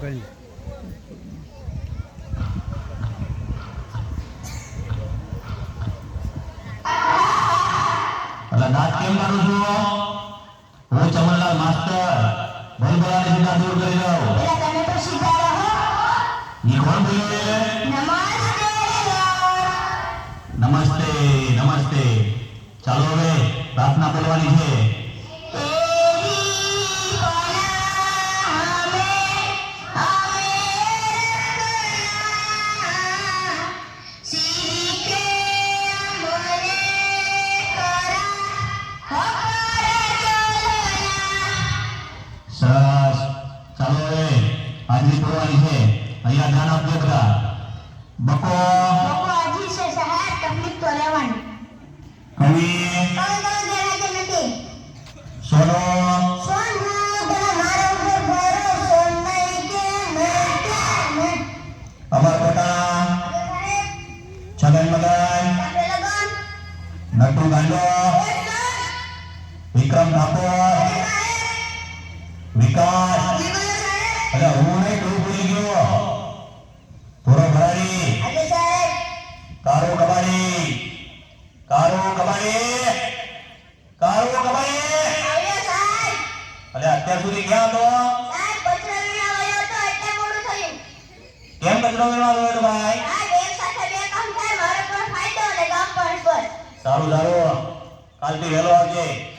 ગળી એટલે દાંત કેમ કાઢું છું હું ચમનલાલ માસ્ટર ભલભલાને સીધા દૂર કરી દઉં તમે તો સીધા રહો ઈ કોણ બોલ્યો નમસ્તે. નમસ્તે નમસ્તે. ચાલો હવે પ્રાર્થના બોલવાની છે. બધા બકો લોકો હજી છે સાહેબ તકલીફ તો રહેવાની. કવિ કોઈ કોઈ દેખાતું નથી? સોનો. સોનું બા મારો ઉપર ભરો સોન કે નહીં અમર કોટા છગન મગન નટુ ગાંડો વિક્રમ ઠાકોર વિકાસ. અરે હું નહીં તું ભૂલી ગયો થોડો ભરાડી આજે સાહેબ, કારો કબાડી. કારો કબાડી. કારો કબાડી. અરે અત્યાર સુધી તો ગયો થયું. કેમ કચરો વીણવા ગયો હતો ભાઈ? સાહેબ, એક સાથે બે કામ થાય, મારો પણ ફાયદો અને ગામ પણ સ્વસ્થ. સારું સારું. કાલથી વહેલો આવજે.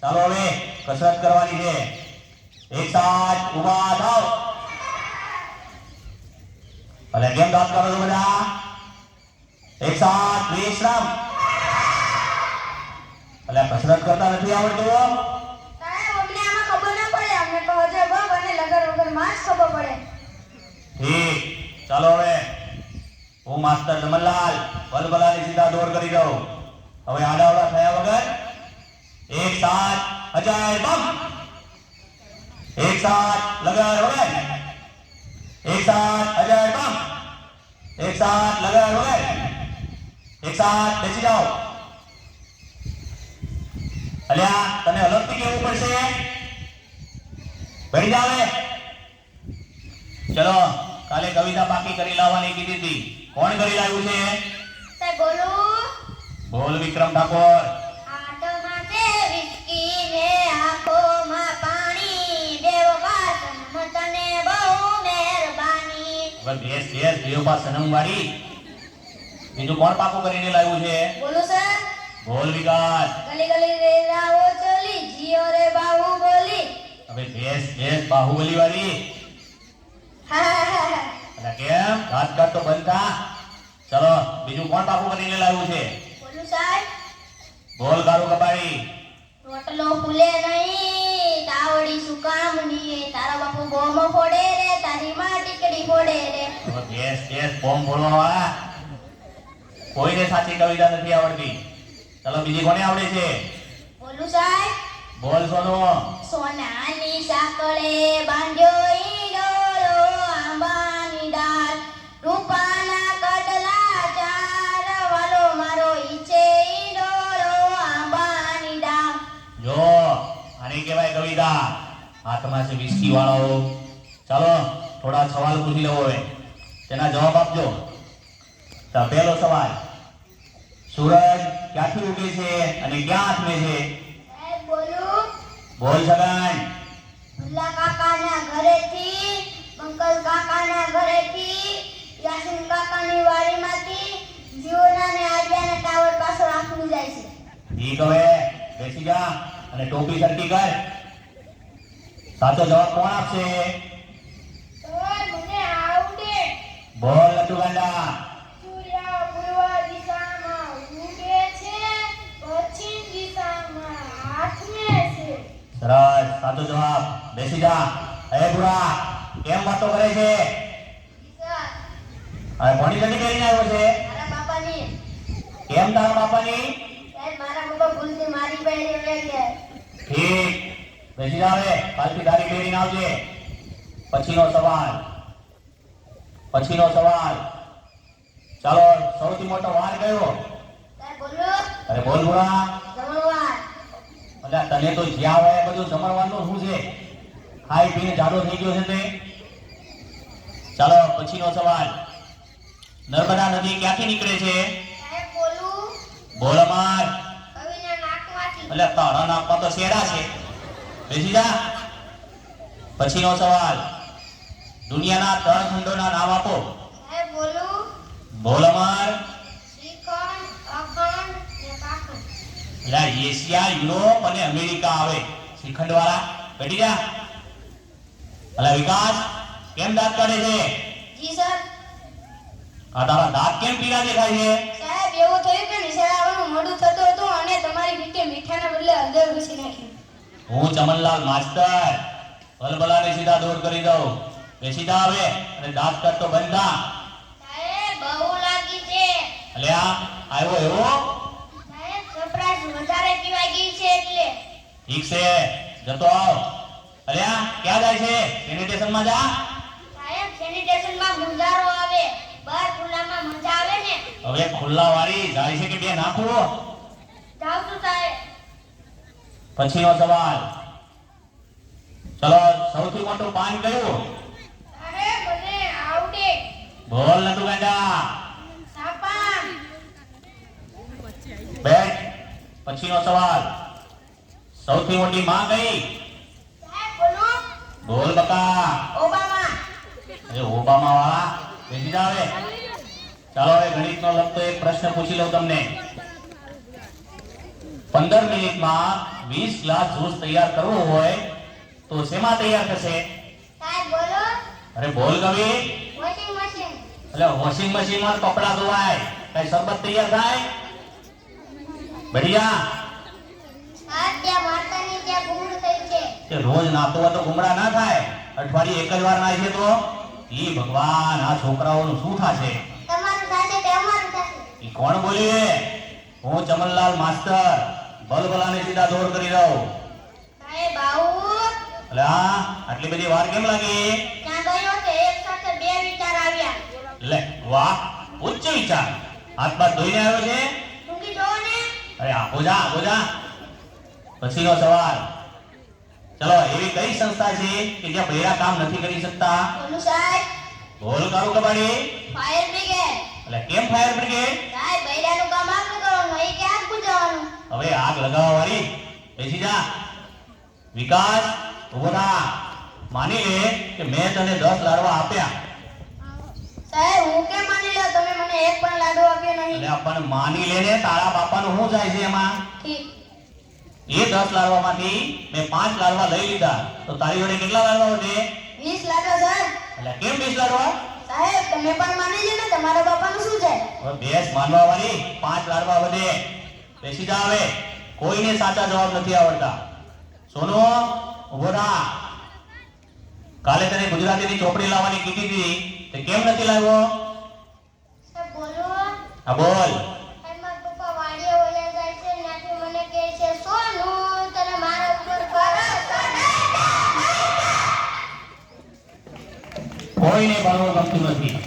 ચાલો હવે કસરત કરવાની છે. એક સાથ ઊભા થાવ. અરે કેમ વાત કરો છો બધા? એક સાથ વિશ્રામ અલે કસરત કરતા નથી આવડતું અમને આમાં ખબર ના પડે. અમને તો હજર બબ અને લગન વગરમાં જ ખબર પડે. ઠીક ચાલો હવે. હું માસ્ટર જમનલાલ બલબલાની સીધા દોર કરી દઉં. હવે આડાવડા થયા વગર એક સાથ હજાર બમ. એક સાથ લગાડ વગર. એક સાથ હજાર બમ. એક સાથ લગાડ વગર. એક સાથ બેસી જાઓ. અલ્યા તને અલગથી કેવું પડશે. ભરી જાવે ચલો કાલે કવિતા બાકી કરી લાવવાની કીધી હતી. કોણ કરી લાવ્યું છે? બોલ. વિક્રમ ઠાકોર. દેવો બેસ બેસ દેવપા સનમ વાળી બીજું કોણ પાકું કરીને લાવ્યું છે? બોલો સર. બોલ વિકાસ. ગલી ગલી રે રાવો ચલી જીઓ રે બાહુ બોલી. હવે ભેસ ભેસ બાહુબલી વાળી એટલે કેમ? ઘાત ઘાત તો બનતા ચલો બીજું કોણ પાકું કરીને લાવ્યું છે? બોલો સાહેબ. બોલ કાળું કપાળી. રોટલો ફૂલે નહીં તાવડી શું કામની તારા બાપુ બોમ ફોડે રે તારી માં ટીકડી ફોડે રે. ભેસ ભેસ બોમ ફોડવા વાળા. કોઈને સાચી કવિતા નથી આવડતી. ચલો બીજી કોને આવડે છે? બોલું સાહેબ. બોલ સોનું. સોનાની સાકળે બાંધ્યો ઈંડોરો આંબાની ડાળ. રૂપાના કડલા ચાર વાલો મારો ઈચે ઈંડોરો આંબાની ડાળ. જો આને કહેવાય કવિતા. હાથમાં છે વિસ્કી વાળો ચાલો થોડા સવાલ પૂછી લઉં હવે. તેના જવાબ આપજો. તો પહેલો સવાલ સૂરજ ક્યાંથી ઉગે છે અને ક્યાં આથમે છે? બોલું. છગન ભુલ્લા કાકાના ઘરેથી મંગલ કાકાના ઘરેથી યાસીન કાકાની વાડીમાંથી જીઓના ને આર્યાના ટાવર પાછળ આખું જાય છે. ઠીક હવે બેસી જા અને ટોપી સરખી કર. સાચો જવાબ કોણ આપશે મને આવડે બોલ લટુ ગાંડા સૂર્ય પૂર્વ દિશામાં ઉગે છે પશ્ચિમ દિશામાં આથમે છે સરસ સાચો જવાબ બેસી જા એ બુરા કેમ વાતો કરે છે. હવે ભણી નથી કરીને આવ્યો છે? મારા બાપાની કેમ તારા બાપાની? સાહેબ મારા બાપા ભૂલથી મારી પહેરી આવજે. પછીનો સવાલ. પછીનો સવાલ. ચાલો, સૌથી મોટો વાર કયો? અરે બોલ જમણવાર એટલે તને તો જ્યાં હોય બધું જમણવાનું શું છે? ખાઈ પીને જાડો થઈ ગયો છે તે? ચાલો પછીનો સવાલ. નર્મદા નદી ક્યાંથી નીકળે છે? બોલું. એટલે તારા નાકમાં તો શેડા છે. બેસી જા. પછીનો સવાલ. દુનિયાના ત્રણ ખંડોના નામ આપો. બોલું. ને કાખંડ એટલે એશિયા યુરોપ અને અમેરિકા આવે. શ્રીખંડ વાળા બેઠી જા. એટલે વિકાસ. કેમ દાંત કાઢે છે? જી સર. આ તારા દાંત કેમ પીળા દેખાય છે? સાહેબ એવું થયું કે નિશાળાવાનું મોડું થતું હતું અને તમારી રીતે મીઠાના બદલે હળદર ઘસી નાખ્યું હું ચમનલાલ માસ્તર. બલબલાને સીધા દૂર કરી દઉં. બે સીધા આવે અને દાંત કાઢતો બંધ થા. સાહેબ બહુ લાગી છે. આ આવ્યો એવો? સાહેબ સપ્રાઈઝ વધારે પીવાઈ ગઈ છે એટલે. ઠીક છે જતો આવ. અલ્યા ક્યાં જાય છે? સેનિટેશનમાં જા. મુંજારો આવે બહાર ખુલ્લામાં મજા આવે ને. હવે ખુલ્લા વાળી જાય છે કે બે? નાખવો જાવ તો સાહેબ પછીનો સવાલ. ચલો સૌથી મોટું પાન કયું? અરે મને આવડે. બોલ નતું ગાંડા સાપાન. બેઠ પછીનો સવાલ. સૌથી મોટી માં કઈ? બોલો. બોલ બકા. ઓબામા એ ઓબામા વાળા બેસી જાવ ચાલો હવે ગણિતનો લગતો એક પ્રશ્ન પૂછી લઉં તમને. પંદર મિનિટમાં વીસ ગ્લાસ જ્યુસ તૈયાર કરવો હોય તો શેમાં તૈયાર થશે? અરે બોલ કવિ. Washing machine. એટલે વોશિંગ મશીનમાં કપડા ધોવાય. કઈ શરબત તૈયાર થાય? બઢિયા. રોજ નાતો હોય તો ગુમડા ના થાય. અઠવાડિયે એક જ વાર નાખીએ તો? ઈ ભગવાન આ છોકરાઓનું શું થાશે? તમારું થશે કે અમારું થશે ઈ કોણ બોલીએ? હું ચમનલાલ માસ્ટર બલબલાને સીધા દોર કરી રહ્યો સાહેબ એટલે આ આટલી બધી વાર કેમ લાગી? ત્યાં ગયો તો એક સાથે બે વિચાર આવ્યા. લે વાહ ઉચ્ચ વિચાર. હાથ બાદ ધોઈને આવ્યો છે? ટૂંકી જોવો ને. અરે આપો જા આપો જા. પછીનો સવાલ. ચલો એવી કઈ સંસ્થા છે કે જ્યાં બૈરા કામ નથી કરી શકતા? બોલું સાહેબ. બોલ કારું કબાડી. Fire brigade. એટલે કેમ ફાયર બ્રિગેડ? સાહેબ બૈરાનું કામ આપ કરવાનું એ ક્યાં પૂછવાનું હવે આગ લગાવવા વાળી બેસી જા. વિકાસ ઊભો થા. માની લે કે મેં તને દસ લાડવા આપ્યા. સાહેબ હું કેમ માની લે તમે મને એક પણ લાડવો આપ્યો નહીં. એટલે પણ માની લે ને તારા બાપાનું શું જાય છે એમાં? ઠીક. એ દસ લાડવામાંથી મેં પાંચ લાડવા લઈ લીધા. તો તારી જોડે કેટલા લાડવા વધે વીસ લાડવા સર એટલે કેમ વીસ લાડવા? સાહેબ તમે પણ માની લો ને તમારા બાપાનું શું છે? હવે બેસ માનવા વાળી પાંચ લાડવા વધે. બેસી જા હવે. કોઈને સાચા જવાબ નથી આવડતા. સોનો ઊભો થા. કાલે તને ગુજરાતીની ચોપડી લાવવાની કીધી હતી. તે કેમ નથી લાવ્યો? સાહેબ બોલો. હા બોલ. કોઈને